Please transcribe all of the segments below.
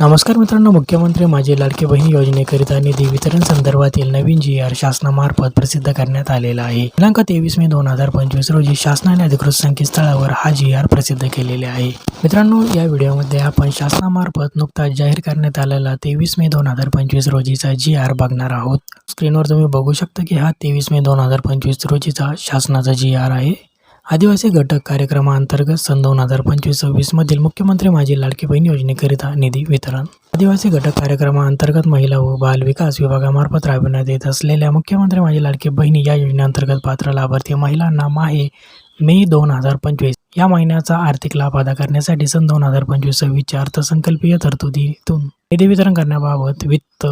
नमस्कार मित्रांनो मुख्यमंत्री माझी लाडकी बहीण योजनेकरिता निधी वितरण संदर्भातील नवीन जी आर शासनामार्फत प्रसिद्ध करण्यात आलेला आहे. दिनांक तेवीस मे दोन हजार पंचवीस रोजी शासनाने अधिकृत संकेतस्थळावर हा जी आर प्रसिद्ध केलेले आहे. मित्रांनो या व्हिडिओमध्ये आपण शासनामार्फत नुकताच जाहीर करण्यात आलेला तेवीस मे दोन हजार पंचवीस रोजीचा जी आर बघणार आहोत. स्क्रीनवर तुम्ही बघू शकता की हा तेवीस मे दोन हजार पंचवीस रोजीचा शासनाचा जी आर आहे. आदिवासी घटक कार्यक्रमाअंतर्गत सन दोन हजार पंचवीस सव्वीस मधील मुख्यमंत्री माझी लाडकी बहीण योजनेकरिता निधी वितरण. आदिवासी घटक कार्यक्रमाअंतर्गत महिला व बाल विकास विभागामार्फत राबविण्यात येत असलेल्या मुख्यमंत्री माझी लाडकी बहिणी या योजनेअंतर्गत पात्र लाभार्थी महिलांना माहे मे दोन हजार पंचवीस. या महिन्याचा आर्थिक लाभ अदा करण्यासाठी सन दोन हजार पंचवीस सव्वीसच्या अर्थसंकल्पीय तरतुदीतून निधी वितरण करण्याबाबत वित्त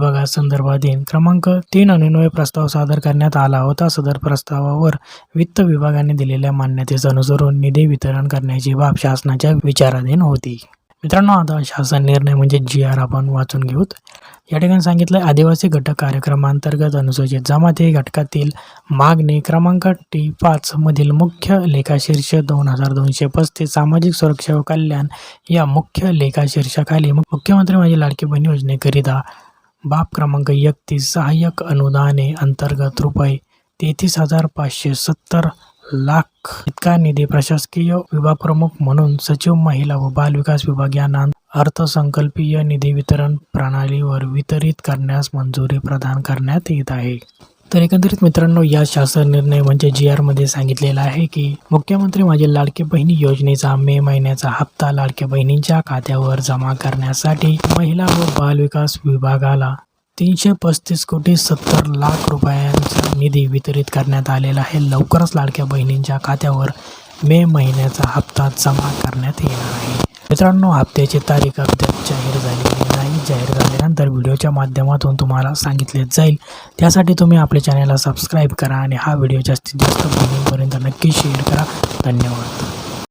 विभागासंदर्भातील क्रमांक तीन अनुन्वय प्रस्ताव सादर करण्यात आला होता. सदर प्रस्तावावर वित्त विभागाने दिलेल्या मान्यतेस अनुसरून निधी वितरण करण्याची बाब शासनाच्या विचाराधीन होती. मित्रांनो आता शासन निर्णय म्हणजे जी आर आपण वाचून घेऊत. या ठिकाणी सांगितलं आदिवासी घटक कार्यक्रमांतर्गत अनुसूचित जमाती घटकातील मागणी क्रमांक टी पाच मधील मुख्य लेखाशीर्ष दोन हजार दोनशे पस्तीस सामाजिक सुरक्षा व कल्याण या मुख्य लेखाशीर्षाखाली मुख्यमंत्री माझी लाडकी बहीण योजनेकरिता बाब क्रमांक एकतीस सहाय्यक अनुदाने अंतर्गत रुपये तेहतीस हजार पाचशे सत्तर लाख. इतका निधी प्रशासकीय विभाग प्रमुख म्हणून सचिव महिला व बाल विकास विभाग यांना अर्थसंकल्पीय निधी वितरण प्रणालीवर वितरित करण्यास मंजुरी प्रदान करण्यात येत आहे. तर एकंदरीत मित्रांनो या शासन निर्णय म्हणजे जी आरमध्ये सांगितलेला आहे की मुख्यमंत्री माझी लाडके बहिणी योजनेचा मे महिन्याचा हप्ता लाडक्या बहिणींच्या खात्यावर जमा करण्यासाठी महिला व बाल विकास विभागाला तीनशे पस्तीस कोटी सत्तर लाख रुपयांचा निधी वितरित करण्यात आलेला आहे. लवकरच लाडक्या बहिणींच्या खात्यावर मे महिन्याचा हप्ता जमा करण्यात येणार आहे. मित्रांनो हप्त्याची तारीख अद्याप जाहीर झाली जाहीर झाल्यानंतर व्हिडिओच्या माध्यमातून तुम्हाला सांगितले जाईल. त्यासाठी तुम्ही आपल्या चॅनलला सबस्क्राईब करा आणि हा व्हिडिओ जास्तीत जास्त बहिणींपर्यंत नक्की शेअर करा. धन्यवाद.